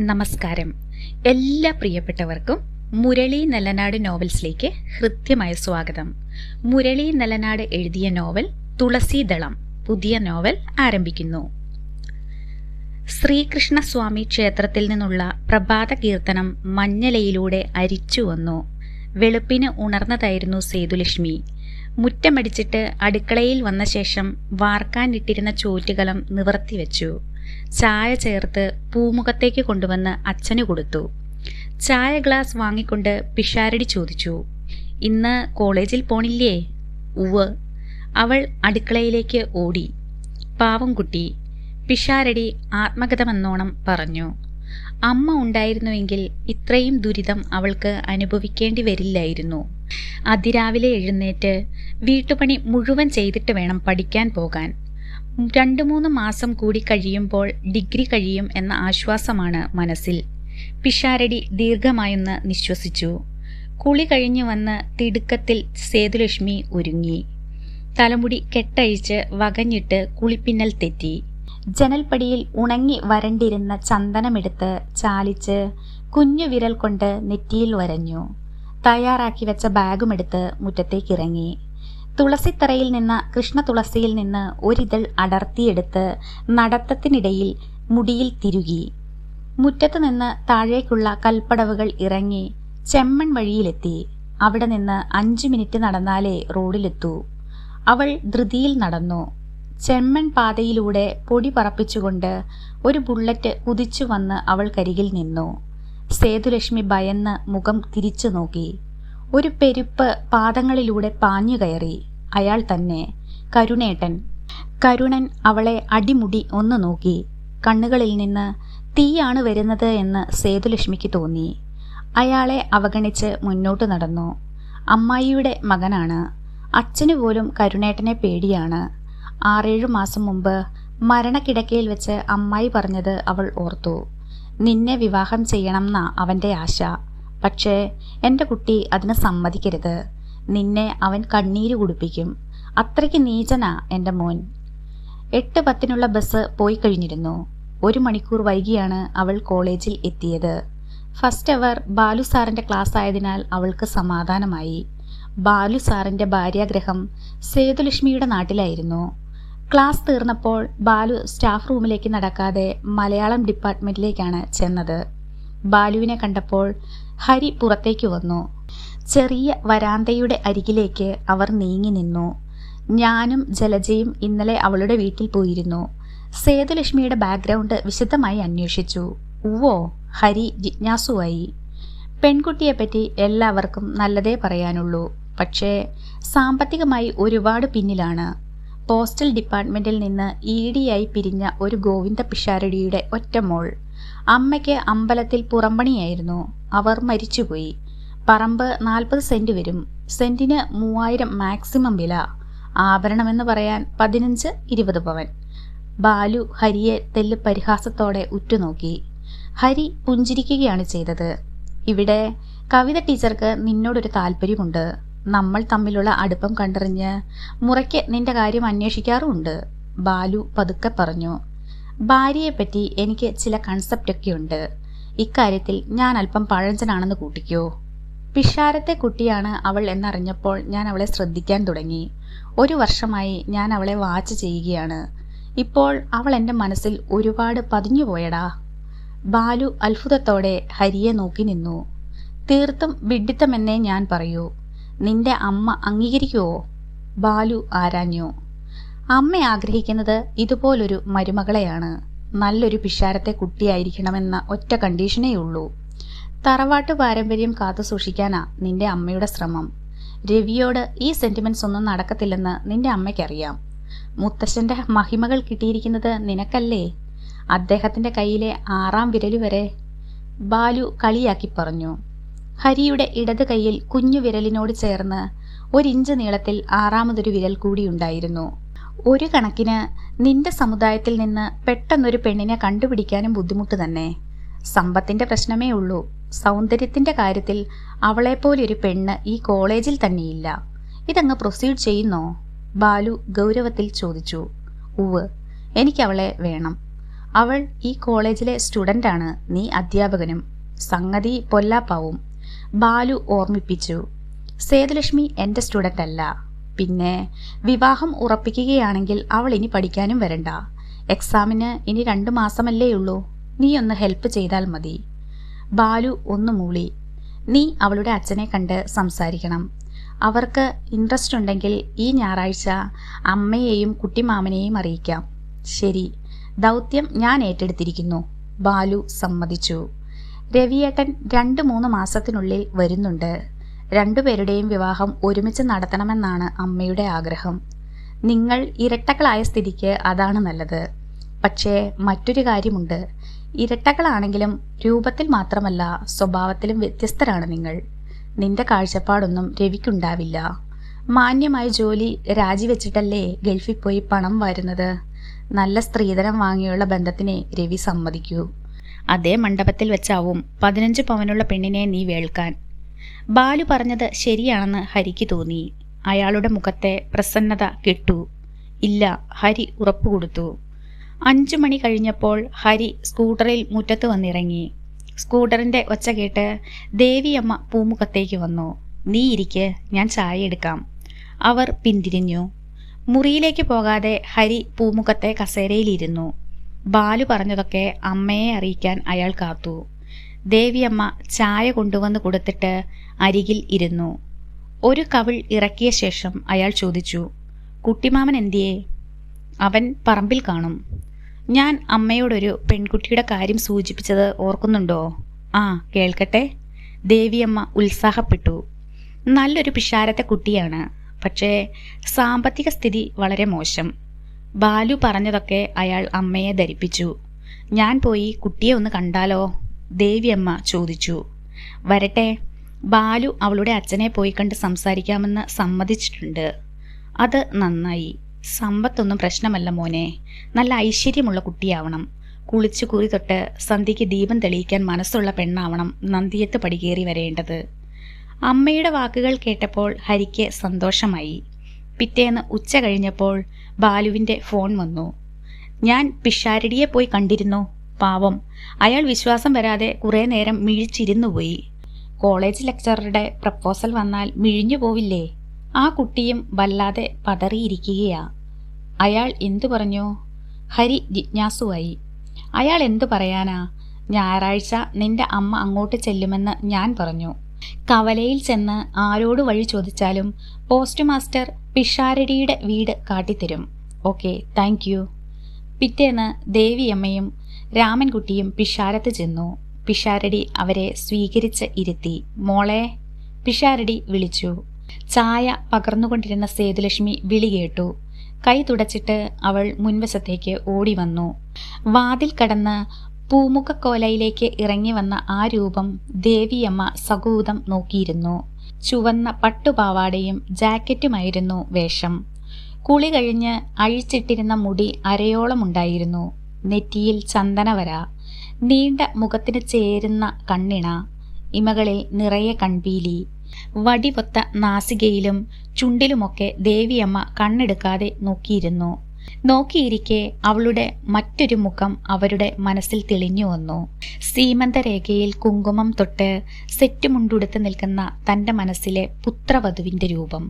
നമസ്കാരം. എല്ലാ പ്രിയപ്പെട്ടവർക്കും മുരളി നല്ലനാട് നോവൽസിലേക്ക് ഹൃദ്യമായ സ്വാഗതം. മുരളി നല്ലനാട് എഴുതിയ നോവൽ തുളസീദളം പുതിയ നോവൽ ആരംഭിക്കുന്നു. ശ്രീകൃഷ്ണസ്വാമി ക്ഷേത്രത്തിൽ നിന്നുള്ള പ്രഭാത കീർത്തനം മഞ്ഞലയിലൂടെ അരിച്ചു വന്നു. വെളുപ്പിന് ഉണർന്നതായിരുന്നു സേതുലക്ഷ്മി. മുറ്റമടിച്ചിട്ട് അടുക്കളയിൽ വന്ന ശേഷം വാർക്കാനിട്ടിരുന്ന ചോറ്റുകലം നിവർത്തിവെച്ചു. ചായ ചേർത്ത് പൂമുഖത്തേക്ക് കൊണ്ടുവന്ന് അച്ഛന് കൊടുത്തു. ചായ ഗ്ലാസ് വാങ്ങിക്കൊണ്ട് പിഷാരടി ചോദിച്ചു ഇന്ന് കോളേജിൽ പോണില്ലേ? ഉവ് അവൾ അടുക്കളയിലേക്ക് ഓടി. പാവം കുട്ടി പിഷാരടി ആത്മഗതമെന്നോണം പറഞ്ഞു. അമ്മ ഉണ്ടായിരുന്നുവെങ്കിൽ ഇത്രയും ദുരിതം അവൾക്ക് അനുഭവിക്കേണ്ടി വരില്ലായിരുന്നു. അതിരാവിലെ എഴുന്നേറ്റ് വീട്ടുപണി മുഴുവൻ ചെയ്തിട്ട് വേണം പഠിക്കാൻ പോകാൻ. രണ്ടു മൂന്ന് മാസം കൂടി കഴിയുമ്പോൾ ഡിഗ്രി കഴിയും എന്ന ആശ്വാസമാണ് മനസ്സിൽ. പിഷാരടി ദീർഘമായൊന്ന് നിശ്വസിച്ചു. കുളി കഴിഞ്ഞു വന്ന് തിടുക്കത്തിൽ സേതുലക്ഷ്മി ഒരുങ്ങി. തലമുടി കെട്ടഴിച്ച് വകഞ്ഞിട്ട് കുളിപ്പിന്നൽ തെറ്റി. ജനൽപ്പടിയിൽ ഉണങ്ങി വരണ്ടിരുന്ന ചന്ദനമെടുത്ത് ചാലിച്ച് കുഞ്ഞു വിരൽ കൊണ്ട് നെറ്റിയിൽ വരഞ്ഞു. തയ്യാറാക്കി വെച്ച ബാഗുമെടുത്ത് മുറ്റത്തേക്കിറങ്ങി. തുളസിത്തറയിൽ നിന്ന് കൃഷ്ണ തുളസിയിൽ നിന്ന് ഒരിതൾ അടർത്തിയെടുത്ത് നടത്തത്തിനിടയിൽ മുടിയിൽ തിരുകി. മുറ്റത്തു നിന്ന് താഴേക്കുള്ള കൽപ്പടവുകൾ ഇറങ്ങി ചെമ്മൺ വഴിയിലെത്തി. അവിടെ നിന്ന് അഞ്ചു മിനിറ്റ് നടന്നാലേ റോഡിലെത്തൂ. അവൾ ധൃതിയിൽ നടന്നു. ചെമ്മൺ പാതയിലൂടെ പൊടി പറപ്പിച്ചുകൊണ്ട് ഒരു ബുള്ളറ്റ് കുതിച്ചു വന്ന് അവൾ കരികിൽ നിന്നു. സേതുലക്ഷ്മി ഭയന്ന് മുഖം തിരിച്ചു നോക്കി ഒരു പെരുപ്പ് പാദങ്ങളിലൂടെ പാഞ്ഞു കയറി. അയാൾ തന്നെ കരുണേട്ടൻ കരുണൻ അവളെ അടിമുടി ഒന്ന് നോക്കി. കണ്ണുകളിൽ നിന്ന് തീയാണ് വരുന്നത് എന്ന് സേതുലക്ഷ്മിക്ക് തോന്നി. അയാളെ അവഗണിച്ച് മുന്നോട്ട് നടന്നു. അമ്മായിയുടെ മകനാണ്. അച്ഛനു പോലും കരുണേട്ടനെ പേടിയാണ്. ആറേഴു മാസം മുമ്പ് മരണക്കിടക്കയിൽ വെച്ച് അമ്മായി പറഞ്ഞത് അവൾ ഓർത്തു. നിന്നെ വിവാഹം ചെയ്യണമെന്നാ അവന്റെ ആശ. പക്ഷേ എന്റെ കുട്ടി അതിന് സമ്മതിക്കരുത്. നിന്നെ അവൻ കണ്ണീര് കുടിപ്പിക്കും. അത്രയ്ക്ക് നീചനാ എന്റെ മോൻ. എട്ട് പത്തിനുള്ള ബസ് പോയി കഴിഞ്ഞിരുന്നു. ഒരു മണിക്കൂർ വൈകിയാണ് അവൾ കോളേജിൽ എത്തിയത്. ഫസ്റ്റ് അവർ ബാലു സാറിന്റെ ക്ലാസ് ആയതിനാൽ അവൾക്ക് സമാധാനമായി. ബാലു സാറിന്റെ ഭാര്യാഗ്രഹം സേതുലക്ഷ്മിയുടെ നാട്ടിലായിരുന്നു. ക്ലാസ് തീർന്നപ്പോൾ ബാലു സ്റ്റാഫ് റൂമിലേക്ക് നടക്കാതെ മലയാളം ഡിപ്പാർട്ട്മെന്റിലേക്കാണ് ചെന്നത്. ബാലുവിനെ കണ്ടപ്പോൾ ഹരി പുറത്തേക്ക് വന്നു. ചെറിയ വരാന്തയുടെ അരികിലേക്ക് അവർ നീങ്ങി നിന്നു. ഞാനും ജലജയും ഇന്നലെ അവളുടെ വീട്ടിൽ പോയിരുന്നു. സേതുലക്ഷ്മിയുടെ ബാക്ക്ഗ്രൗണ്ട് വിശദമായി അന്വേഷിച്ചു. ഉവ്വോ ഹരി ജിജ്ഞാസുവായി. പെൺകുട്ടിയെപ്പറ്റി എല്ലാവർക്കും നല്ലതേ പറയാനുള്ളൂ. പക്ഷേ സാമ്പത്തികമായി ഒരുപാട് പിന്നിലാണ്. പോസ്റ്റൽ ഡിപ്പാർട്ട്മെന്റിൽ നിന്ന് ഇ ഡിയായി പിരിഞ്ഞ ഒരു ഗോവിന്ദ പിഷാരടിയുടെ ഒറ്റമോൾ അമ്മയ്ക്ക് അമ്പലത്തിൽ പുറമ്പണിയായിരുന്നു അവർ മരിച്ചുപോയി. പറമ്പ് നാൽപ്പത് സെന്റ് വരും. സെന്റിന് മൂവായിരം മാക്സിമം വില. ആഭരണമെന്ന് പറയാൻ പതിനഞ്ച് ഇരുപത് പവൻ. ബാലു ഹരിയെ തെല്ല് പരിഹാസത്തോടെ ഉറ്റുനോക്കി. ഹരി പുഞ്ചിരിക്കുകയാണ് ചെയ്തത്. ഇവിടെ കവിത ടീച്ചർക്ക് നിന്നോടൊരു താല്പര്യമുണ്ട്. നമ്മൾ തമ്മിലുള്ള അടുപ്പം കണ്ടറിഞ്ഞ് മുറയ്ക്ക് നിന്റെ കാര്യം അന്വേഷിക്കാറുമുണ്ട്. ബാലു പതുക്കെ പറഞ്ഞു. ഭാര്യയെപ്പറ്റി എനിക്ക് ചില കൺസെപ്റ്റൊക്കെ ഉണ്ട്. ഇക്കാര്യത്തിൽ ഞാൻ അല്പം പഴഞ്ചനാണെന്ന് കൂട്ടിക്കോ. പിഷാരത്തെ കുട്ടിയാണ് അവൾ എന്നറിഞ്ഞപ്പോൾ ഞാൻ അവളെ ശ്രദ്ധിക്കാൻ തുടങ്ങി. ഒരു വർഷമായി ഞാൻ അവളെ വാച്ച് ചെയ്യുകയാണ്. ഇപ്പോൾ അവൾ എന്റെ മനസ്സിൽ ഒരുപാട് പതിഞ്ഞുപോയടാ ബാലു അത്ഭുതത്തോടെ ഹരിയെ നോക്കി നിന്നു. തീർത്തും വിഡിത്തമെന്നേ ഞാൻ പറയൂ. നിന്റെ അമ്മ അംഗീകരിക്കുവോ? ബാലു ആരാഞ്ഞു. അമ്മ ആഗ്രഹിക്കുന്നത് ഇതുപോലൊരു മരുമകളെയാണ്. നല്ലൊരു പിഷാരത്തെ കുട്ടിയായിരിക്കണമെന്ന ഒറ്റ കണ്ടീഷനേ ഉള്ളൂ. തറവാട്ട് പാരമ്പര്യം കാത്തു സൂക്ഷിക്കാനാ നിന്റെ അമ്മയുടെ ശ്രമം. രവിയോട് ഈ സെന്റിമെന്റ്സ് ഒന്നും നടക്കത്തില്ലെന്ന് നിന്റെ അമ്മയ്ക്കറിയാം. മുത്തശ്ശന്റെ മഹിമകൾ കിട്ടിയിരിക്കുന്നത് നിനക്കല്ലേ? അദ്ദേഹത്തിന്റെ കയ്യിലെ ആറാം വിരൽ വരെ ബാലു കളിയാക്കി പറഞ്ഞു. ഹരിയുടെ ഇടത് കൈയിൽ കുഞ്ഞു വിരലിനോട് ചേർന്ന് ഒരിഞ്ച് നീളത്തിൽ ആറാമതൊരു വിരൽ കൂടിയുണ്ടായിരുന്നു ഒരു കണക്കിന് നിന്റെ സമുദായത്തിൽ നിന്ന് പെട്ടെന്നൊരു പെണ്ണിനെ കണ്ടുപിടിക്കാനും ബുദ്ധിമുട്ട് തന്നെ. സമ്പത്തിന്റെ പ്രശ്നമേ ഉള്ളൂ. സൗന്ദര്യത്തിന്റെ കാര്യത്തിൽ അവളെപ്പോലൊരു പെണ്ണ് ഈ കോളേജിൽ തന്നെയില്ല. ഇതങ്ങ് പ്രൊസീഡ് ചെയ്യുന്നോ? ബാലു ഗൗരവത്തിൽ ചോദിച്ചു. ഉവ് എനിക്കവളെ വേണം. അവൾ ഈ കോളേജിലെ സ്റ്റുഡന്റാണ് നീ അധ്യാപകനും. സംഗതി പൊല്ലാപ്പാവും. ബാലു ഓർമ്മിപ്പിച്ചു. സേതുലക്ഷ്മി എന്റെ സ്റ്റുഡന്റ് അല്ല. പിന്നെ വിവാഹം ഉറപ്പിക്കുകയാണെങ്കിൽ അവൾ ഇനി പഠിക്കാനും വരണ്ട. എക്സാമിന് ഇനി രണ്ട് മാസമല്ലേ ഉള്ളൂ. നീ ഒന്ന് ഹെൽപ്പ് ചെയ്താൽ മതി. ബാലു ഒന്ന് മൂളി. നീ അവളുടെ അച്ഛനെ കണ്ട് സംസാരിക്കണം. അവർക്ക് ഇൻട്രസ്റ്റ് ഉണ്ടെങ്കിൽ ഈ ഞായറാഴ്ച അമ്മയെയും കുട്ടിമാമനെയും അറിയിക്കാം. ശരി. ദൗത്യം ഞാൻ ഏറ്റെടുത്തിരിക്കുന്നു. ബാലു സമ്മതിച്ചു. രവിയേട്ടൻ രണ്ട് മൂന്ന് മാസത്തിനുള്ളിൽ വരുന്നുണ്ട്. രണ്ടുപേരുടെയും വിവാഹം ഒരുമിച്ച് നടത്തണമെന്നാണ് അമ്മയുടെ ആഗ്രഹം. നിങ്ങൾ ഇരട്ടകളായ സ്ഥിതിക്ക് അതാണ് നല്ലത്. പക്ഷേ മറ്റൊരു കാര്യമുണ്ട്. ഇരട്ടകളാണെങ്കിലും രൂപത്തിൽ മാത്രമല്ല സ്വഭാവത്തിലും വ്യത്യസ്തരാണ് നിങ്ങൾ. നിന്റെ കാഴ്ചപ്പാടൊന്നും രവിക്കുണ്ടാവില്ല. മാന്യമായ ജോലി രാജിവെച്ചിട്ടല്ലേ ഗൾഫിൽ പോയി പണം വരുന്നത്? നല്ല സ്ത്രീധനം വാങ്ങിയുള്ള ബന്ധത്തിനെ രവി സമ്മതിക്കൂ. അതേ മണ്ഡപത്തിൽ വെച്ചാവും പതിനഞ്ച് പവനുള്ള പെണ്ണിനെ നീ വേൾക്കാൻ. ബാലു പറഞ്ഞത് ശരിയാണെന്ന് ഹരിക്ക് തോന്നി. അയാളുടെ മുഖത്തെ പ്രസന്നത കെട്ടു. ഇല്ല ഹരി ഉറപ്പു കൊടുത്തു. അഞ്ചു മണി കഴിഞ്ഞപ്പോൾ ഹരി സ്കൂട്ടറിൽ മുറ്റത്ത് വന്നിറങ്ങി. സ്കൂട്ടറിന്റെ ഒച്ച കേട്ട് ദേവിയമ്മ പൂമുഖത്തേക്ക് വന്നു. നീ ഇരിക്ക് ഞാൻ ചായ എടുക്കാം. അവർ പിന്തിരിഞ്ഞു. മുറിയിലേക്ക് പോകാതെ ഹരി പൂമുഖത്തെ കസേരയിലിരുന്നു. ബാലു പറഞ്ഞതൊക്കെ അമ്മയെ അറിയിക്കാൻ അയാൾ കാത്തു. ദേവിയമ്മ ചായ കൊണ്ടുവന്ന് കൊടുത്തിട്ട് അരികിൽ ഇരുന്നു. ഒരു കവിൾ ഇറക്കിയ ശേഷം അയാൾ ചോദിച്ചു കുട്ടിമാമൻ എന്തിയേ? അവൻ പറമ്പിൽ കാണും. ഞാൻ അമ്മയോടൊരു പെൺകുട്ടിയുടെ കാര്യം സൂചിപ്പിച്ചത് ഓർക്കുന്നുണ്ടോ? ആ കേൾക്കട്ടെ. ദേവിയമ്മ ഉത്സാഹപ്പെട്ടു. നല്ലൊരു പിഷാരത്തെ കുട്ടിയാണ്. പക്ഷേ സാമ്പത്തിക സ്ഥിതി വളരെ മോശം. ബാലു പറഞ്ഞതൊക്കെ അയാൾ അമ്മയെ ധരിപ്പിച്ചു. ഞാൻ പോയി കുട്ടിയെ ഒന്ന് കണ്ടാലോ? ദേവിയമ്മ ചോദിച്ചു. വരട്ടെ ബാലു അവളുടെ അച്ഛനെ പോയി കണ്ട് സംസാരിക്കാമെന്ന് സമ്മതിച്ചിട്ടുണ്ട്. അത് നന്നായി. സമ്പത്തൊന്നും പ്രശ്നമല്ല മോനെ. നല്ല ഐശ്വര്യമുള്ള കുട്ടിയാവണം. കുളിച്ചു കുറി തൊട്ട് സന്ധ്യയ്ക്ക് ദീപം തെളിയിക്കാൻ മനസ്സുള്ള പെണ്ണാവണം നന്ദിയത്ത് പടികേറി വരേണ്ടത്. അമ്മയുടെ വാക്കുകൾ കേട്ടപ്പോൾ ഹരിക്ക് സന്തോഷമായി. പിറ്റേന്ന് ഉച്ച കഴിഞ്ഞപ്പോൾ ബാലുവിന്റെ ഫോൺ വന്നു. ഞാൻ പിഷാരടിയെ പോയി കണ്ടിരുന്നു. പാവം. അയാൾ വിശ്വാസം വരാതെ കുറേ നേരം മിഴിച്ചിരുന്നു പോയി. കോളേജ് ലെക്ചറുടെ പ്രപ്പോസൽ വന്നാൽ മിഴിഞ്ഞു പോവില്ലേ? ആ കുട്ടിയും വല്ലാതെ പതറിയിരിക്കുകയാ. അയാൾ എന്തു പറഞ്ഞു? ഹരി ജിജ്ഞാസുവായി. അയാൾ എന്തു പറയാനാ? ഞായറാഴ്ച നിന്റെ അമ്മ അങ്ങോട്ട് ചെല്ലുമെന്ന് ഞാൻ പറഞ്ഞു. കവലയിൽ ചെന്ന് ആരോട് വഴി ചോദിച്ചാലും പോസ്റ്റ് മാസ്റ്റർ പിഷാരടിയുടെ വീട് കാട്ടിത്തരും. Okay thank you. പിറ്റേന്ന് ദേവിയമ്മയും രാമൻകുട്ടിയും പിഷാരത്ത് ചെന്നു. പിഷാരടി അവരെ സ്വീകരിച്ച് ഇരുത്തി. മോളെ പിഷാരടി വിളിച്ചു. ചായ പകർന്നുകൊണ്ടിരുന്ന സേതുലക്ഷ്മി വിളി കേട്ടു. കൈ തുടച്ചിട്ട് അവൾ മുൻവശത്തേക്ക് ഓടി വന്നു വാതിൽ കടന്ന് പൂമുഖക്കോലയിലേക്ക് ഇറങ്ങി വന്ന ആ രൂപം ദേവിയമ്മ സകൂതം നോക്കിയിരുന്നു. ചുവന്ന പട്ടുപാവാടയും ജാക്കറ്റുമായിരുന്നു വേഷം. കുളി കഴിഞ്ഞ് അഴിച്ചിട്ടിരുന്ന മുടി അരയോളമുണ്ടായിരുന്നു. നെറ്റിയിൽ ചന്ദനവര നീണ്ട മുഖത്തിന് ചേരുന്ന കണ്ണിണ ഇമകളിൽ നിറയെ കൺപീലി വടിപൊത്ത നാസികയിലും ചുണ്ടിലുമൊക്കെ ദേവിയമ്മ കണ്ണെടുക്കാതെ നോക്കിയിരുന്നു. നോക്കിയിരിക്കെ അവളുടെ മറ്റൊരു മുഖം അവരുടെ മനസ്സിൽ തെളിഞ്ഞു വന്നു. സീമന്തരേഖയിൽ കുങ്കുമം തൊട്ട് സെറ്റുമുണ്ടുടുത്ത് നിൽക്കുന്ന തന്റെ മനസ്സിലെ പുത്രവധുവിന്റെ രൂപം.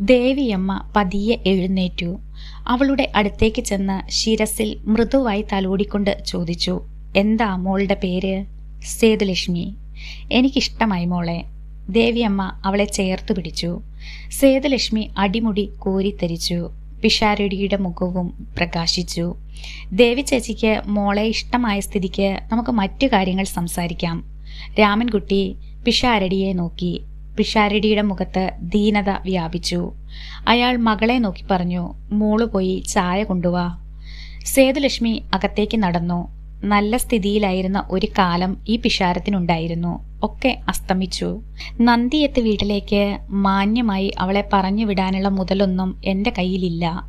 ദേവിയമ്മ പതിയെ എഴുന്നേറ്റു. അവളുടെ അടുത്തേക്ക് ചെന്ന് ശിരസിൽ മൃദുവായി തലോടിക്കൊണ്ട് ചോദിച്ചു എന്താ മോളുടെ പേര്? സേതുലക്ഷ്മി. എനിക്കിഷ്ടമായി മോളെ. ദേവിയമ്മ അവളെ ചേർത്തു പിടിച്ചു. സേതുലക്ഷ്മി അടിമുടി കോരിത്തരിച്ചു പിഷാരടിയുടെ മുഖവും പ്രകാശിച്ചു. ദേവി ചേച്ചിക്ക് മോളെ ഇഷ്ടമായ സ്ഥിതിക്ക് നമുക്ക് മറ്റു കാര്യങ്ങൾ സംസാരിക്കാം. രാമൻകുട്ടി പിഷാരടിയെ നോക്കി. പിഷാരടിയുടെ മുഖത്ത് ദീനത വ്യാപിച്ചു. അയാൾ മകളെ നോക്കി പറഞ്ഞു മോൾ പോയി ചായ കൊണ്ടുവാ. സേതുലക്ഷ്മി അകത്തേക്ക് നടന്നു. നല്ല സ്ഥിതിയിലായിരുന്ന ഒരു കാലം ഈ പിഷാരത്തിനുണ്ടായിരുന്നു. ഒക്കെ അസ്തമിച്ചു. നന്ദിയെത്ത് വീട്ടിലേക്ക് മാന്യമായി അവളെ പറഞ്ഞു വിടാനുള്ള മുതലൊന്നും എന്റെ കയ്യിലില്ല.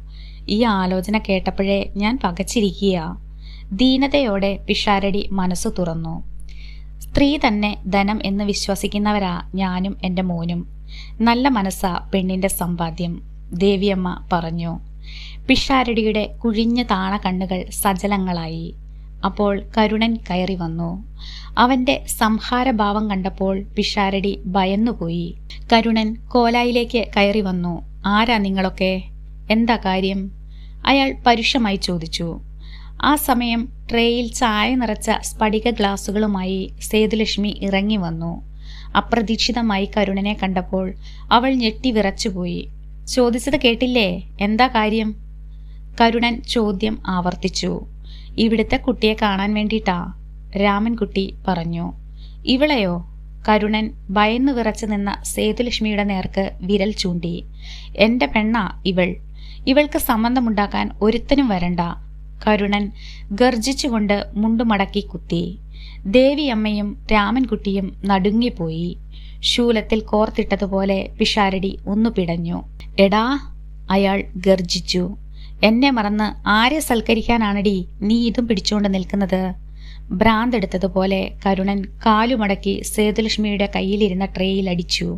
ഈ ആലോചന കേട്ടപ്പോഴേ ഞാൻ പകച്ചിരിക്കുക ദീനതയോടെ പിഷാരടി മനസ്സു തുറന്നു. സ്ത്രീ തന്നെ ധനം എന്ന് വിശ്വസിക്കുന്നവരാ ഞാനും എന്റെ മോനും. നല്ല മനസ്സാ പെണ്ണിന്റെ സമ്പാദ്യം ദേവിയമ്മ പറഞ്ഞു. പിഷാരടിയുടെ കുഴിഞ്ഞ താണ കണ്ണുകൾ സജലങ്ങളായി. അപ്പോൾ കരുണൻ കയറി വന്നു. അവന്റെ സംഹാരഭാവം കണ്ടപ്പോൾ പിഷാരടി ഭയന്നുപോയി. കരുണൻ കോലായിലേക്ക് കയറി വന്നു. ആരാ നിങ്ങളൊക്കെ? എന്താ കാര്യം? അയാൾ പരുഷമായി ചോദിച്ചു. ആ സമയം ട്രേയിൽ ചായ നിറച്ച സ്ഫടിക ഗ്ലാസുകളുമായി സേതുലക്ഷ്മി ഇറങ്ങി വന്നു. അപ്രതീക്ഷിതമായി കരുണനെ കണ്ടപ്പോൾ അവൾ ഞെട്ടി വിറച്ചുപോയി. ചോദിച്ചത് കേട്ടില്ലേ? എന്താ കാര്യം? കരുണൻ ചോദ്യം ആവർത്തിച്ചു. ഇവിടുത്തെ കുട്ടിയെ കാണാൻ വേണ്ടിയിട്ടാ? രാമൻകുട്ടി പറഞ്ഞു. ഇവളെയോ? കരുണൻ ഭയന്നു വിറച്ചു നിന്ന സേതുലക്ഷ്മിയുടെ നേർക്ക് വിരൽ ചൂണ്ടി. എന്റെ പെണ്ണാ ഇവൾ. ഇവൾക്ക് സംബന്ധമുണ്ടാക്കാൻ ഒരുത്തനും വരണ്ട. കരുണൻ ഗർജിച്ചുകൊണ്ട് മുണ്ടുമടക്കി കുത്തി. ദേവിയമ്മയും രാമൻകുട്ടിയും നടുങ്ങിപ്പോയി. ശൂലത്തിൽ കോർത്തിട്ടതുപോലെ പിഷാരടി ഒന്നു പിടഞ്ഞു. എടാ അയാൾ ഗർജിച്ചു എന്നെ മറന്ന് ആരെ സൽക്കരിക്കാനാണടി നീ ഇതും പിടിച്ചുകൊണ്ട് നിൽക്കുന്നത്? ഭ്രാന്തെടുത്തതുപോലെ കരുണൻ കാലുമടക്കി സേതുലക്ഷ്മിയുടെ കയ്യിലിരുന്ന ട്രേയിൽ അടിച്ചു.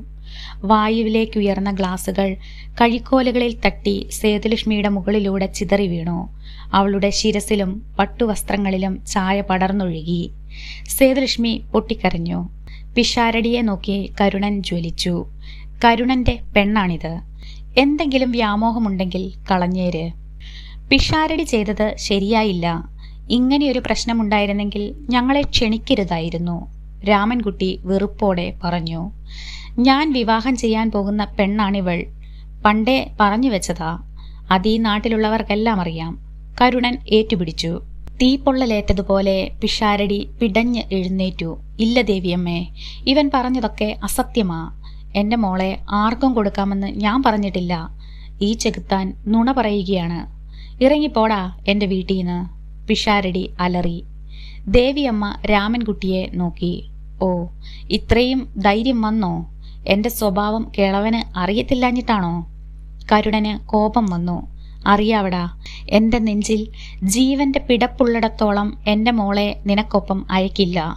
വായുവിലേക്കുയർന്ന ഗ്ലാസുകൾ കഴിക്കോലുകളിൽ തട്ടി സേതുലക്ഷ്മിയുടെ മുകളിലൂടെ ചിതറി വീണു. അവളുടെ ശിരസിലും പട്ടുവസ്ത്രങ്ങളിലും ചായ പടർന്നൊഴുകി. സേതുലക്ഷ്മി പൊട്ടിക്കരഞ്ഞു. പിഷാരടിയെ നോക്കി കരുണൻ ജ്വലിച്ചു. കരുണന്റെ പെണ്ണാണിത്. എന്തെങ്കിലും വ്യാമോഹമുണ്ടെങ്കിൽ കളഞ്ഞേര്. പിഷാരടി ചെയ്തത് ശരിയായില്ല. ഇങ്ങനെയൊരു പ്രശ്നമുണ്ടായിരുന്നെങ്കിൽ ഞങ്ങളെ ക്ഷണിക്കരുതായിരുന്നു. രാമൻകുട്ടി വെറുപ്പോടെ പറഞ്ഞു. ഞാൻ വിവാഹം ചെയ്യാൻ പോകുന്ന പെണ്ണാണിവൾ. പണ്ടേ പറഞ്ഞു വെച്ചതാ. അത് ഈ നാട്ടിലുള്ളവർക്കെല്ലാം അറിയാം. കരുണൻ ഏറ്റുപിടിച്ചു. തീപ്പൊള്ളലേറ്റതുപോലെ പിഷാരടി പിടഞ്ഞ് എഴുന്നേറ്റു. ഇല്ല ദേവിയമ്മേ ഇവൻ പറഞ്ഞതൊക്കെ അസത്യമാ. എന്റെ മോളെ ആർക്കും കൊടുക്കാമെന്ന് ഞാൻ പറഞ്ഞിട്ടില്ല. ഈ ചെകുത്താൻ നുണ പറയുകയാണ്. ഇറങ്ങിപ്പോടാ എന്റെ നിന്ന് പിഷാരടി അലറി. ദേവിയമ്മ രാമൻകുട്ടിയെ നോക്കി. ഓ ഇത്രയും ധൈര്യം വന്നോ? എന്റെ സ്വഭാവം കിളവന് അറിയത്തില്ലാഞ്ഞിട്ടാണോ? കരുണന് കോപം വന്നു. അറിയാവടാ എന്റെ നെഞ്ചിൽ ജീവന്റെ പിടപ്പുള്ളിടത്തോളം എന്റെ മോളെ നിനക്കൊപ്പം അയക്കില്ല.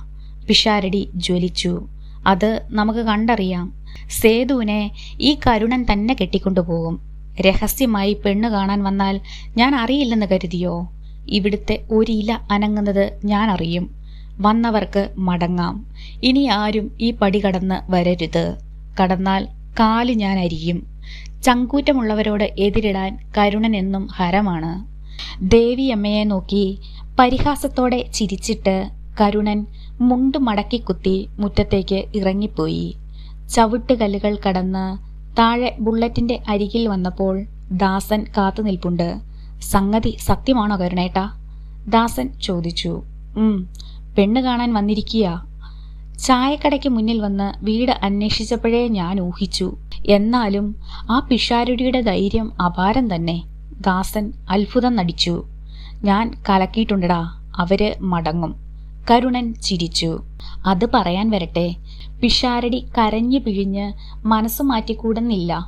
പിഷാരടി ജ്വലിച്ചു. അത് നമുക്ക് കണ്ടറിയാം. സേതുവിനെ ഈ കരുണൻ തന്നെ കെട്ടിക്കൊണ്ടുപോകും. രഹസ്യമായി പെണ്ണ് കാണാൻ വന്നാൽ ഞാൻ അറിയില്ലെന്ന് കരുതിയോ? ഇവിടുത്തെ ഒരില അനങ്ങുന്നത് ഞാൻ അറിയും. വന്നവർക്ക് മടങ്ങാം. ഇനി ആരും ഈ പടി കടന്ന് വരരുത്. കടന്നാൽ കാൽ ഞാൻ അരിയും ചങ്കൂറ്റമുള്ളവരോട് എതിരിടാൻ കരുണൻ എന്നും ഹരമാണ്. ദേവിയമ്മയെ നോക്കി പരിഹാസത്തോടെ ചിരിച്ചിട്ട് കരുണൻ മുണ്ട് മടക്കി കുത്തി മുറ്റത്തേക്ക് ഇറങ്ങിപ്പോയി. ചവിട്ടുകല്ലുകൾ കടന്ന് താഴെ ബുള്ളറ്റിന്റെ അരികിൽ വന്നപ്പോൾ ദാസൻ കാത്തു നിൽപ്പുണ്ട്. സംഗതി സത്യമാണോ കരുണേട്ടാ? ദാസൻ ചോദിച്ചു. ഉം പെണ്ണ് കാണാൻ വന്നിരിക്കുക ചായക്കടയ്ക്ക് മുന്നിൽ വന്ന് വീട് അന്വേഷിച്ചപ്പോഴേ ഞാൻ ഊഹിച്ചു. എന്നാലും ആ പിഷാരുടിയുടെ ധൈര്യം അപാരം തന്നെ. ദാസൻ അത്ഭുതം നടിച്ചു. ഞാൻ കലക്കിയിട്ടുണ്ടടാ. അവർ മടങ്ങും. കരുണൻ ചിരിച്ചു. അത് പറയാൻ വരട്ടെ. പിഷാരടി കരഞ്ഞു പിഴിഞ്ഞ് മനസ്സ് മാറ്റിക്കൂടുന്നില്ല.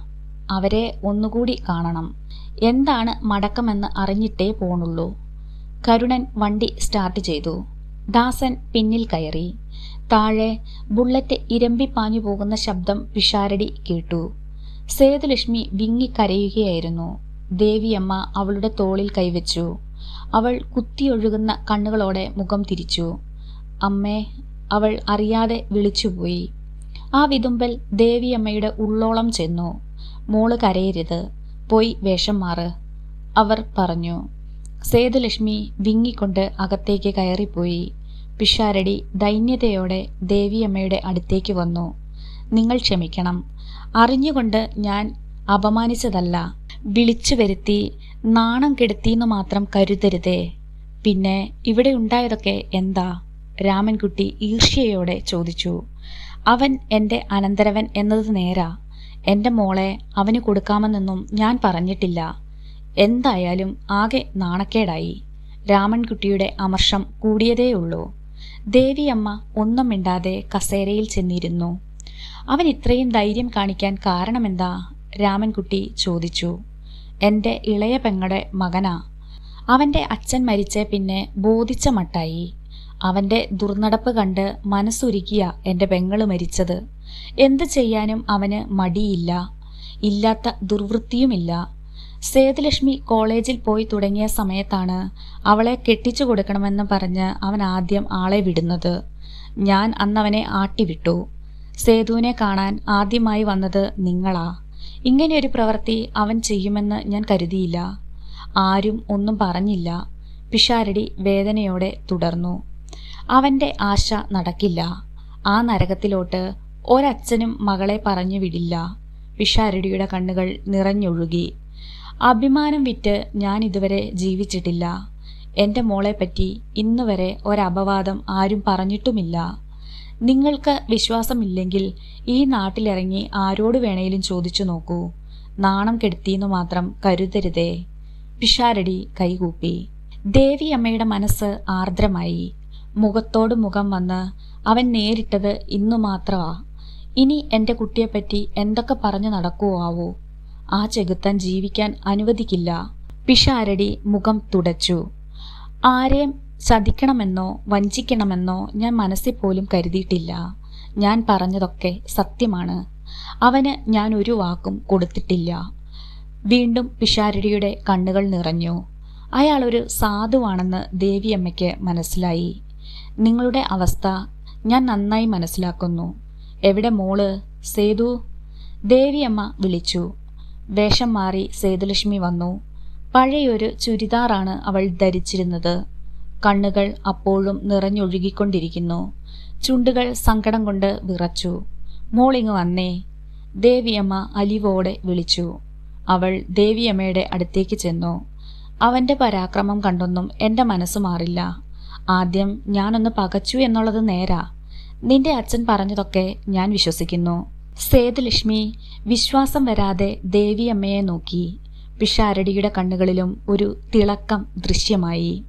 അവരെ ഒന്നുകൂടി കാണണം. എന്താണ് മടക്കമെന്ന് അറിഞ്ഞിട്ടേ പോണുള്ളൂ. കരുണൻ വണ്ടി സ്റ്റാർട്ട് ചെയ്തു. ദാസൻ പിന്നിൽ കയറി. താഴെ ബുള്ളറ്റ് ഇരമ്പി പാഞ്ഞു പോകുന്ന ശബ്ദം പിഷാരടി കേട്ടു. സേതുലക്ഷ്മി വിങ്ങിക്കരയുകയായിരുന്നു. ദേവിയമ്മ അവളുടെ തോളിൽ കൈവച്ചു. അവൾ കുത്തിയൊഴുകുന്ന കണ്ണുകളോടെ മുഖം തിരിച്ചു. അമ്മേ അവൾ അറിയാതെ വിളിച്ചുപോയി. ആ വിതുമ്പൽ ദേവിയമ്മയുടെ ഉള്ളോളം ചെന്നു. മോൾ കരയരുത്. പോയി വേഷം മാറ്. അവർ പറഞ്ഞു. സേതുലക്ഷ്മി വിങ്ങിക്കൊണ്ട് അകത്തേക്ക് കയറിപ്പോയി. പിഷാരടി ദൈന്യതയോടെ ദേവിയമ്മയുടെ അടുത്തേക്ക് വന്നു. നിങ്ങൾ ക്ഷമിക്കണം. അറിഞ്ഞുകൊണ്ട് ഞാൻ അപമാനിച്ചതല്ല. വിളിച്ചു വരുത്തി നാണം കെടുത്തിയെന്ന് മാത്രം കരുതരുതേ. പിന്നെ ഇവിടെ ഉണ്ടായതൊക്കെ എന്താ? രാമൻകുട്ടി ഈർഷ്യയോടെ ചോദിച്ചു. അവൻ എന്റെ അനന്തരവൻ എന്നത് നേരാ. എന്റെ മോളെ അവന് കൊടുക്കാമെന്നൊന്നും ഞാൻ പറഞ്ഞിട്ടില്ല. എന്തായാലും ആകെ നാണക്കേടായി. രാമൻകുട്ടിയുടെ അമർഷം കൂടിയതേയുള്ളൂ. ദേവിയമ്മ ഒന്നും മിണ്ടാതെ കസേരയിൽ ചെന്നിരുന്നു. അവൻ ഇത്രയും ധൈര്യം കാണിക്കാൻ കാരണമെന്താ? രാമൻകുട്ടി ചോദിച്ചു. എന്റെ ഇളയ പെങ്ങളുടെ മകനാ. അവന്റെ അച്ഛൻ മരിച്ച പിന്നെ ബോധിച്ച മട്ടായി. അവന്റെ ദുർനടപ്പ് കണ്ട് മനസ്സുരുക്കിയ എന്റെ പെങ്ങൾ മരിച്ചത്. എന്തു ചെയ്യാനും അവന് മടിയില്ല. ഇല്ലാത്ത ദുർവൃത്തിയുമില്ല. സേതുലക്ഷ്മി കോളേജിൽ പോയി തുടങ്ങിയ സമയത്താണ് അവളെ കെട്ടിച്ചു കൊടുക്കണമെന്ന് പറഞ്ഞ് അവൻ ആദ്യം ആളെ വിടുന്നത്. ഞാൻ അന്നവനെ ആട്ടിവിട്ടു. സേതുവിനെ കാണാൻ ആദ്യമായി വന്നത് നിങ്ങളാ. ഇങ്ങനെയൊരു പ്രവൃത്തി അവൻ ചെയ്യുമെന്ന് ഞാൻ കരുതിയില്ല. ആരും ഒന്നും പറഞ്ഞില്ല. പിഷാരടി വേദനയോടെ തുടർന്നു. അവന്റെ ആശ നടക്കില്ല. ആ നരകത്തിലോട്ട് ഒരച്ഛനും മകളെ പറഞ്ഞു വിടില്ല. പിഷാരടിയുടെ കണ്ണുകൾ നിറഞ്ഞൊഴുകി. അഭിമാനം വിറ്റ് ഞാൻ ഇതുവരെ ജീവിച്ചിട്ടില്ല. എന്റെ മോളെപ്പറ്റി ഇന്നുവരെ ഒരപവാദം ആരും പറഞ്ഞിട്ടുമില്ല. നിങ്ങൾക്ക് വിശ്വാസമില്ലെങ്കിൽ ഈ നാട്ടിലിറങ്ങി ആരോട് വേണേലും ചോദിച്ചു നോക്കൂ. നാണം കെടുത്തിയെന്നു മാത്രം കരുതരുതേ. പിഷാരടി കൈകൂപ്പി. ദേവിയമ്മയുടെ മനസ്സ് ആർദ്രമായി. മുഖത്തോട് മുഖം വന്ന് അവൻ നേരിട്ടത് ഇന്നു മാത്രമാ ഇനി എന്റെ കുട്ടിയെപ്പറ്റി എന്തൊക്കെ പറഞ്ഞു നടക്കുവോ ആവോ ആ ചെകുത്താൻ ജീവിക്കാൻ അനുവദിക്കില്ല. പിഷാരടി മുഖം തുടച്ചു. ആരെയും ചതിക്കണമെന്നോ വഞ്ചിക്കണമെന്നോ ഞാൻ മനസ്സിൽ പോലും കരുതിയിട്ടില്ല. ഞാൻ പറഞ്ഞതൊക്കെ സത്യമാണ്. അവന് ഞാൻ ഒരു വാക്കും കൊടുത്തിട്ടില്ല. വീണ്ടും പിഷാരടിയുടെ കണ്ണുകൾ നിറഞ്ഞു. അയാൾ ഒരു സാധുവാണെന്ന് ദേവിയമ്മയ്ക്ക് മനസ്സിലായി. നിങ്ങളുടെ അവസ്ഥ ഞാൻ നന്നായി മനസ്സിലാക്കുന്നു. എവിടെ മോൾ? സേതു? ദേവിയമ്മ വിളിച്ചു. വേഷം മാറി സേതുലക്ഷ്മി വന്നു. പഴയൊരു ചുരിദാറാണ് അവൾ ധരിച്ചിരുന്നത്. കണ്ണുകൾ അപ്പോഴും നിറഞ്ഞൊഴുകിക്കൊണ്ടിരിക്കുന്നു. ചുണ്ടുകൾ സങ്കടം കൊണ്ട് വിറച്ചു. മോളിങ് വന്നേ. ദേവിയമ്മ അലിവോടെ വിളിച്ചു. അവൾ ദേവിയമ്മയുടെ അടുത്തേക്ക് ചെന്നു. അവന്റെ പരാക്രമം കണ്ടൊന്നും എന്റെ മനസ്സ് മാറില്ല. ആദ്യം ഞാനൊന്ന് പകച്ചു എന്നുള്ളത് നേരാ. നിന്റെ അച്ഛൻ പറഞ്ഞതൊക്കെ ഞാൻ വിശ്വസിക്കുന്നു. സേതുലക്ഷ്മി വിശ്വാസം വരാതെ ദേവിയമ്മയെ നോക്കി. പിഷാരടിയുടെ കണ്ണുകളിലും ഒരു തിളക്കം ദൃശ്യമായി.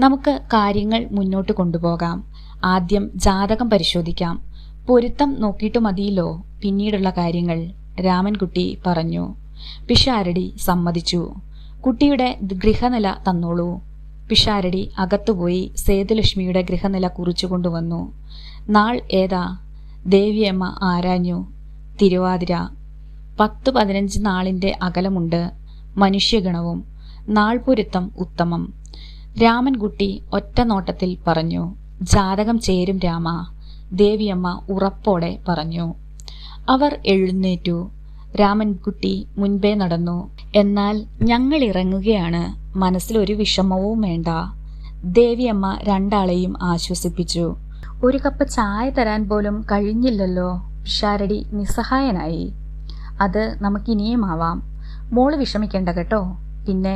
നമുക്ക് കാര്യങ്ങൾ മുന്നോട്ട് കൊണ്ടുപോകാം. ആദ്യം ജാതകം പരിശോധിക്കാം. പൊരുത്തം നോക്കിയിട്ട് മതിയല്ലോ പിന്നീടുള്ള കാര്യങ്ങൾ രാമൻകുട്ടി പറഞ്ഞു. പിഷാരടി സമ്മതിച്ചു. കുട്ടിയുടെ ഗൃഹനില തന്നോളൂ. പിഷാരടി അകത്തുപോയി സേതുലക്ഷ്മിയുടെ ഗൃഹനില കുറിച്ചു കൊണ്ടുവന്നു. നാൾ ഏതാ? ദേവിയമ്മ ആരാഞ്ഞു. തിരുവാതിര. പത്ത് പതിനഞ്ച് നാളിന്റെ അകലമുണ്ട് മനുഷ്യഗണവും. നാൾ പൊരുത്തം ഉത്തമം. രാമൻകുട്ടി ഒറ്റ നോട്ടത്തിൽ പറഞ്ഞു ജാതകം ചേരും രാമ ദേവിയമ്മ ഉറപ്പോടെ പറഞ്ഞു. അവർ എഴുന്നേറ്റു. രാമൻകുട്ടി മുൻപേ നടന്നു. എന്നാൽ ഞങ്ങൾ ഇറങ്ങുകയാണ് മനസ്സിലൊരു വിഷമവും വേണ്ട ദേവിയമ്മ രണ്ടാളെയും ആശ്വസിപ്പിച്ചു. ഒരു കപ്പ് ചായ തരാൻ പോലും കഴിഞ്ഞില്ലല്ലോ പിഷാരടി നിസ്സഹായനായി. അത് നമുക്കിനിയും ആവാം മോൾ വിഷമിക്കേണ്ട കേട്ടോ. പിന്നെ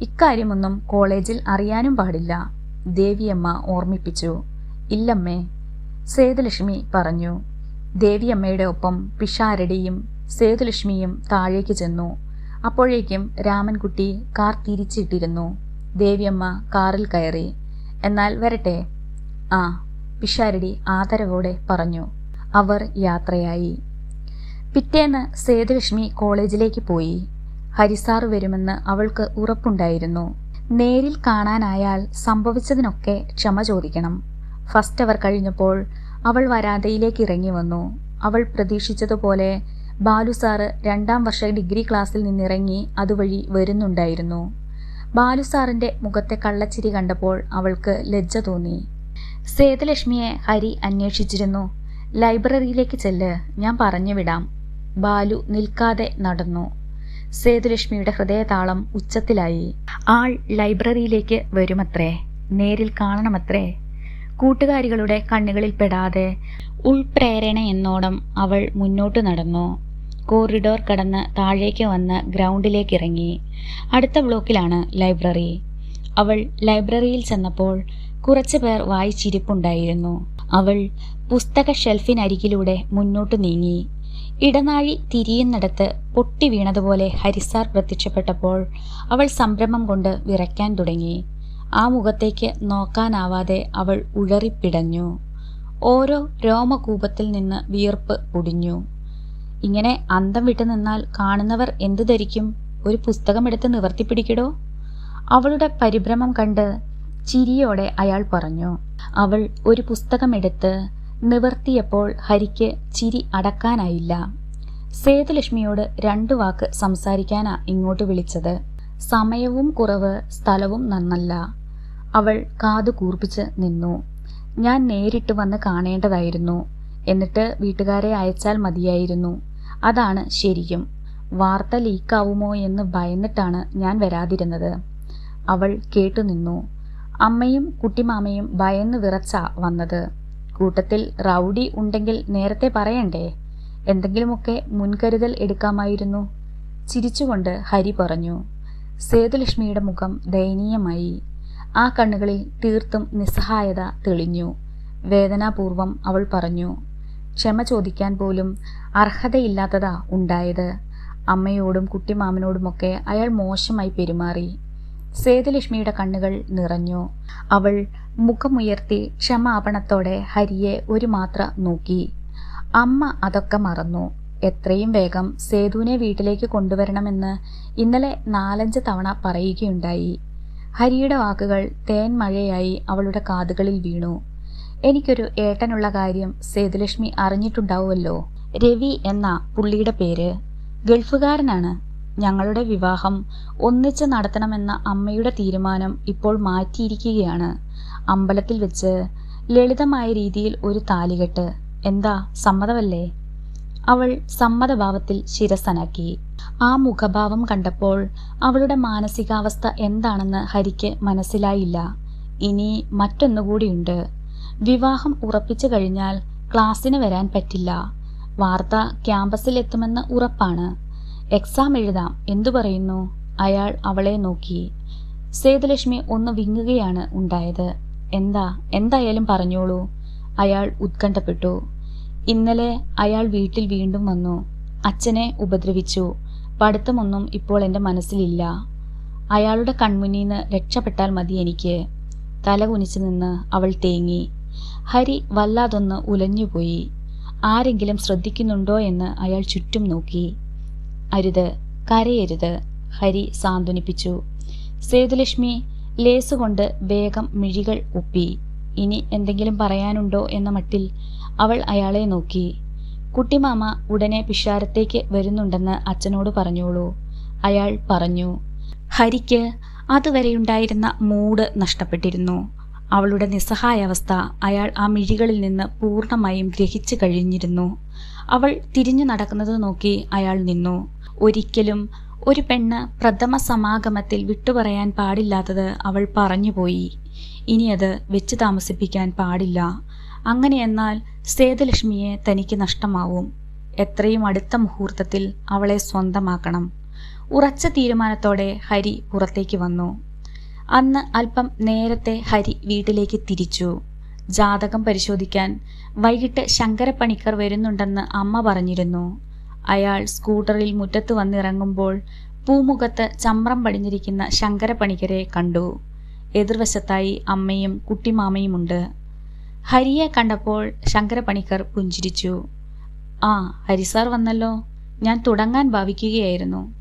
ഇക്കാര്യമൊന്നും കോളേജിൽ അറിയാനും പാടില്ല. ദേവിയമ്മ ഓർമ്മിപ്പിച്ചു. ഇല്ലമ്മേ സേതുലക്ഷ്മി പറഞ്ഞു. ദേവിയമ്മയുടെ ഒപ്പം പിഷാരടിയും സേതുലക്ഷ്മിയും താഴേക്ക് ചെന്നു. അപ്പോഴേക്കും രാമൻകുട്ടി കാർ തിരിച്ചിട്ടിരുന്നു. ദേവിയമ്മ കാറിൽ കയറി. എന്നാൽ വരട്ടെ. ആ പിഷാരടി ആദരവോടെ പറഞ്ഞു. അവർ യാത്രയായി. പിറ്റേന്ന് സേതുലക്ഷ്മി കോളേജിലേക്ക് പോയി. ഹരിസാർ വരുമെന്ന് അവൾക്ക് ഉറപ്പുണ്ടായിരുന്നു. നേരിൽ കാണാനായാൽ സംഭവിച്ചതിനൊക്കെ ക്ഷമ ചോദിക്കണം. ഫസ്റ്റ് അവർ കഴിഞ്ഞപ്പോൾ അവൾ വരാന്തയിലേക്ക് ഇറങ്ങി വന്നു. അവൾ പ്രതീക്ഷിച്ചതുപോലെ ബാലു സാറ് രണ്ടാം വർഷ ഡിഗ്രി ക്ലാസ്സിൽ നിന്നിറങ്ങി അതുവഴി വരുന്നുണ്ടായിരുന്നു. ബാലു സാറിന്റെ മുഖത്തെ കള്ളച്ചിരി കണ്ടപ്പോൾ അവൾക്ക് ലജ്ജ തോന്നി. സേതുലക്ഷ്മിയെ ഹരി അന്വേഷിച്ചിരുന്നു. ലൈബ്രറിയിലേക്ക് ചെല്ല്. ഞാൻ പറഞ്ഞു വിടാം. ബാലു നിൽക്കാതെ നടന്നു. സേതുലക്ഷ്മിയുടെ ഹൃദയതാളം ഉച്ചത്തിലായി. ആൾ ലൈബ്രറിയിലേക്ക് വരുമത്രേ? നേരിൽ കാണണമത്രേ? കൂട്ടുകാരികളുടെ കണ്ണുകളിൽ പെടാതെ ഉൾപ്രേരണ എന്നോണം അവൾ മുന്നോട്ട് നടന്നു. കോറിഡോർ കടന്ന് താഴേക്ക് വന്ന് ഗ്രൗണ്ടിലേക്ക് ഇറങ്ങി. അടുത്ത ബ്ലോക്കിലാണ് ലൈബ്രറി. അവൾ ലൈബ്രറിയിൽ ചെന്നപ്പോൾ കുറച്ചു പേർ വായിച്ചിരിപ്പുണ്ടായിരുന്നു. അവൾ പുസ്തക ഷെൽഫിനരികിലൂടെ മുന്നോട്ട് നീങ്ങി. ഇടനാഴി തിരിയുന്നിടത്ത് പൊട്ടി വീണതുപോലെ ഹരിസാർ പ്രത്യക്ഷപ്പെട്ടപ്പോൾ അവൾ സംരംഭം കൊണ്ട് വിറയ്ക്കാൻ തുടങ്ങി. ആ മുഖത്തേക്ക് നോക്കാനാവാതെ അവൾ ഉഴറിപ്പിടഞ്ഞു. ഓരോ രോമകൂപത്തിൽ നിന്ന് വിയർപ്പ് പൊടിഞ്ഞു. ഇങ്ങനെ അന്തം വിട്ടു നിന്നാൽ കാണുന്നവർ എന്തു ധരിക്കും? ഒരു പുസ്തകമെടുത്ത് നിവർത്തിപ്പിടിക്കടോ? അവളുടെ പരിഭ്രമം കണ്ട് ചിരിയോടെ അയാൾ പറഞ്ഞു. അവൾ ഒരു പുസ്തകമെടുത്ത് നിവർത്തിയപ്പോൾ ഹരിക്ക് ചിരി അടക്കാനായില്ല. സേതുലക്ഷ്മിയോട് രണ്ടു വാക്ക് സംസാരിക്കാനാ ഇങ്ങോട്ട് വിളിച്ചത്. സമയവും കുറവ് സ്ഥലവും നന്നല്ല. അവൾ കാതു കൂർപ്പിച്ച് നിന്നു. ഞാൻ നേരിട്ട് വന്ന് കാണേണ്ടതായിരുന്നു. എന്നിട്ട് വീട്ടുകാരെ അയച്ചാൽ മതിയായിരുന്നു. അതാണ് ശരിയും. വാർത്ത ലീക്കാവുമോ എന്ന് ഭയന്നിട്ടാണ് ഞാൻ വരാതിരുന്നത്. അവൾ കേട്ടുനിന്നു അമ്മയും കുട്ടിമാമയും ഭയന്ന് വിറച്ചാ വന്നത്. കൂട്ടത്തിൽ റൗഡി ഉണ്ടെങ്കിൽ നേരത്തെ പറയണ്ടേ? എന്തെങ്കിലുമൊക്കെ മുൻകരുതൽ എടുക്കാമായിരുന്നു. ചിരിച്ചുകൊണ്ട് ഹരി പറഞ്ഞു. സേതുലക്ഷ്മിയുടെ മുഖം ദയനീയമായി. ആ കണ്ണുകളിൽ തീർത്തും നിസ്സഹായത തെളിഞ്ഞു. വേദനാപൂർവം അവൾ പറഞ്ഞു ക്ഷമ ചോദിക്കാൻ പോലും അർഹതയില്ലാത്തതാ ഉണ്ടായത്. അമ്മയോടും കുട്ടിമാമനോടുമൊക്കെ അയാൾ മോശമായി പെരുമാറി. സേതുലക്ഷ്മിയുടെ കണ്ണുകൾ നിറഞ്ഞു. അവൾ മുഖമുയർത്തി ക്ഷമാപണത്തോടെ ഹരിയെ ഒരു മാത്ര നോക്കി. അമ്മ അതൊക്കെ മറന്നു. എത്രയും വേഗം സേതുവിനെ വീട്ടിലേക്ക് കൊണ്ടുവരണമെന്ന് ഇന്നലെ നാലഞ്ച് തവണ പറയുകയുണ്ടായി. ഹരിയുടെ വാക്കുകൾ തേൻ മഴയായി അവളുടെ കാതുകളിൽ വീണു. എനിക്കൊരു ഏട്ടനുള്ള കാര്യം സേതുലക്ഷ്മി അറിഞ്ഞിട്ടുണ്ടാവുമല്ലോ. രവി എന്ന പുള്ളിയുടെ പേര് ഗൾഫുകാരനാണ്. ഞങ്ങളുടെ വിവാഹം ഒന്നിച്ച് നടത്തണമെന്ന അമ്മയുടെ തീരുമാനം ഇപ്പോൾ മാറ്റിയിരിക്കുകയാണ്. അമ്പലത്തിൽ വെച്ച് ലളിതമായ രീതിയിൽ ഒരു താലികെട്ട്. എന്താ സമ്മതമല്ലേ? അവൾ സമ്മതഭാവത്തിൽ ശിരസനാക്കി ആ മുഖഭാവം കണ്ടപ്പോൾ അവളുടെ മാനസികാവസ്ഥ എന്താണെന്ന് ഹരിക്ക് മനസ്സിലായില്ല. ഇനി മറ്റൊന്നുകൂടിയുണ്ട്. വിവാഹം ഉറപ്പിച്ചു കഴിഞ്ഞാൽ ക്ലാസ്സിന് വരാൻ പറ്റില്ല. വാർത്ത ക്യാമ്പസിൽ എത്തുമെന്ന് ഉറപ്പാണ്. എക്സാം എഴുതാം. എന്തു പറയുന്നു? അയാൾ അവളെ നോക്കി. സേതുലക്ഷ്മി ഒന്ന് വിങ്ങുകയാണ് ഉണ്ടായത്. എന്താ? എന്തായാലും പറഞ്ഞോളൂ. അയാൾ ഉത്കണ്ഠപ്പെട്ടു. ഇന്നലെ അയാൾ വീട്ടിൽ വീണ്ടും വന്നു. അച്ഛനെ ഉപദ്രവിച്ചു. പഠിത്തമൊന്നും ഇപ്പോൾ എന്റെ മനസ്സിലില്ല. അയാളുടെ കൺമുന്നീന്ന് രക്ഷപ്പെട്ടാൽ മതി എനിക്ക്. തല കുനിച്ചു നിന്ന് അവൾ തേങ്ങി. ഹരി വല്ലാതൊന്ന് ഉലഞ്ഞുപോയി. ആരെങ്കിലും ശ്രദ്ധിക്കുന്നുണ്ടോ എന്ന് അയാൾ ചുറ്റും നോക്കി. അരുത് കരയരുത് ഹരി സാന്ത്വനിപ്പിച്ചു. സേതുലക്ഷ്മി ലേസുകൊണ്ട് വേഗം മിഴികൾ ഉപ്പി ഇനി എന്തെങ്കിലും പറയാനുണ്ടോ എന്ന മട്ടിൽ അവൾ അയാളെ നോക്കി. കുട്ടിമാമ ഉടനെ പിഷാരത്തേക്ക് വരുന്നുണ്ടെന്ന് അച്ഛനോട് പറഞ്ഞോളൂ. അയാൾ പറഞ്ഞു ഹരിക്ക് അതുവരെയുണ്ടായിരുന്ന മൂഡ് നഷ്ടപ്പെട്ടിരുന്നു. അവളുടെ നിസ്സഹായാവസ്ഥ അയാൾ ആ മിഴികളിൽ നിന്ന് പൂർണമായും ഗ്രഹിച്ചു കഴിഞ്ഞിരുന്നു. അവൾ തിരിഞ്ഞു നടക്കുന്നത് നോക്കി അയാൾ നിന്നു. ഒരിക്കലും ഒരു പെണ്ണ് പ്രഥമ സമാഗമത്തിൽ വിട്ടുപറയാൻ പാടില്ലാത്തത് അവൾ പറഞ്ഞുപോയി. ഇനി അത് വെച്ച് താമസിപ്പിക്കാൻ പാടില്ല. അങ്ങനെ എന്നാൽ സേതുലക്ഷ്മിയെ തനിക്ക് നഷ്ടമാവും. എത്രയും അടുത്ത മുഹൂർത്തത്തിൽ അവളെ സ്വന്തമാക്കണം. ഉറച്ച തീരുമാനത്തോടെ ഹരി പുറത്തേക്ക് വന്നു. അന്ന് അല്പം നേരത്തെ ഹരി വീട്ടിലേക്ക് തിരിച്ചു. ജാതകം പരിശോധിക്കാൻ വൈകിട്ട് ശങ്കരപ്പണിക്കർ വരുന്നുണ്ടെന്ന് അമ്മ പറഞ്ഞിരുന്നു. അയാൾ സ്കൂട്ടറിൽ മുറ്റത്ത് വന്നിറങ്ങുമ്പോൾ പൂമുഖത്ത് ചമ്രം പടിഞ്ഞിരിക്കുന്ന ശങ്കരപ്പണിക്കരെ കണ്ടു. എതിർവശത്തായി അമ്മയും കുട്ടിമാമയുമുണ്ട്. ഹരിയെ കണ്ടപ്പോൾ ശങ്കരപ്പണിക്കർ പുഞ്ചിരിച്ചു. ആ ഹരിസാർ വന്നല്ലോ. ഞാൻ തുടങ്ങാൻ ഭാവിക്കുകയായിരുന്നു.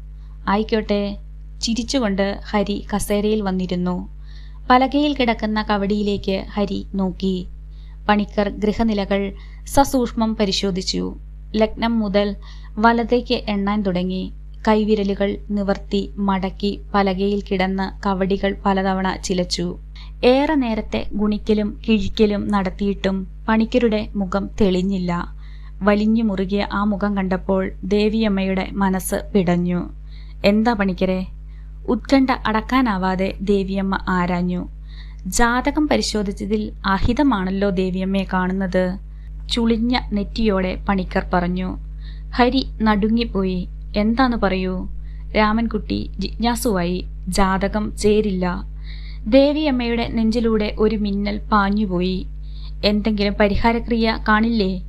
ആയിക്കോട്ടെ ചിരിച്ചുകൊണ്ട് ഹരി കസേരയിൽ വന്നിരുന്നു. പലകയിൽ കിടക്കുന്ന കവടിയിലേക്ക് ഹരി നോക്കി. പണിക്കർ ഗൃഹനിലകൾ സസൂക്ഷ്മം പരിശോധിച്ചു. ലഗ്നം മുതൽ വലതേക്ക് എണ്ണാൻ തുടങ്ങി. കൈവിരലുകൾ നിവർത്തി മടക്കി പലകയിൽ കിടന്ന് കവടികൾ പലതവണ ചിലച്ചു. ഏറെ നേരത്തെ ഗുണിക്കലും കിഴിക്കലും നടത്തിയിട്ടും പണിക്കരുടെ മുഖം തെളിഞ്ഞില്ല. വലിഞ്ഞു മുറുകിയ ആ മുഖം കണ്ടപ്പോൾ ദേവിയമ്മയുടെ മനസ്സ് പിടഞ്ഞു. എന്താ പണിക്കരെ? ഉത്കണ്ഠ അടക്കാനാവാതെ ദേവിയമ്മ ആരാഞ്ഞു? ജാതകം പരിശോധിച്ചതിൽ അഹിതമാണല്ലോ ദേവിയമ്മയെ കാണുന്നത്. ചുളിഞ്ഞ നെറ്റിയോടെ പണിക്കർ പറഞ്ഞു ഹരി നടുങ്ങിപ്പോയി. എന്താന്ന് പറയൂ? രാമൻകുട്ടി ജിജ്ഞാസുവായി ജാതകം ചേരില്ല. ദേവിയമ്മയുടെ നെഞ്ചിലൂടെ ഒരു മിന്നൽ പാഞ്ഞുപോയി. എന്തെങ്കിലും പരിഹാരക്രിയ കാണില്ലേ?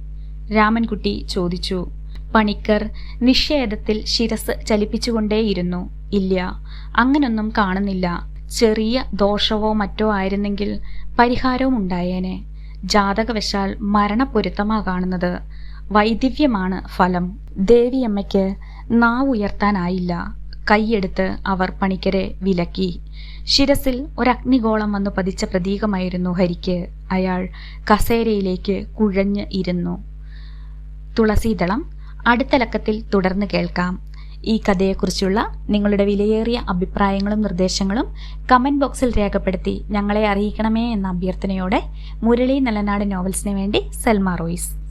രാമൻകുട്ടി ചോദിച്ചു. പണിക്കർ നിഷേധത്തിൽ ശിരസ് ചലിപ്പിച്ചുകൊണ്ടേയിരുന്നു. ഇല്ല അങ്ങനൊന്നും കാണുന്നില്ല. ചെറിയ ദോഷവോ മറ്റോ ആയിരുന്നെങ്കിൽ പരിഹാരവും ഉണ്ടായേനെ ജാതകവശാൽ മരണപ്പൊരുത്തമാ കാണുന്നത് വൈദിവ്യമാണ് ഫലം. ദേവിയമ്മയ്ക്ക് നാവ് ഉയർത്താനായില്ല കൈയെടുത്ത് അവർ പണിക്കരെ വിലക്കി. ശിരസിൽ ഒരഗ്നിഗോളം വന്നു പതിച്ച പ്രതീകമായിരുന്നു ഹരിക്ക്. അയാൾ കസേരയിലേക്ക് കുഴഞ്ഞ് ഇരുന്നു തുളസീദളം അടുത്ത ലക്കത്തിൽ തുടർന്ന് കേൾക്കാം. ഈ കഥയെക്കുറിച്ചുള്ള നിങ്ങളുടെ വിലയേറിയ അഭിപ്രായങ്ങളും നിർദ്ദേശങ്ങളും കമന്റ് ബോക്സിൽ രേഖപ്പെടുത്തി ഞങ്ങളെ അറിയിക്കണമേ എന്ന അഭ്യർത്ഥനയോടെ മുരളി നല്ലനാട് നോവൽസിന് വേണ്ടി സൽമ റോയ്സ്.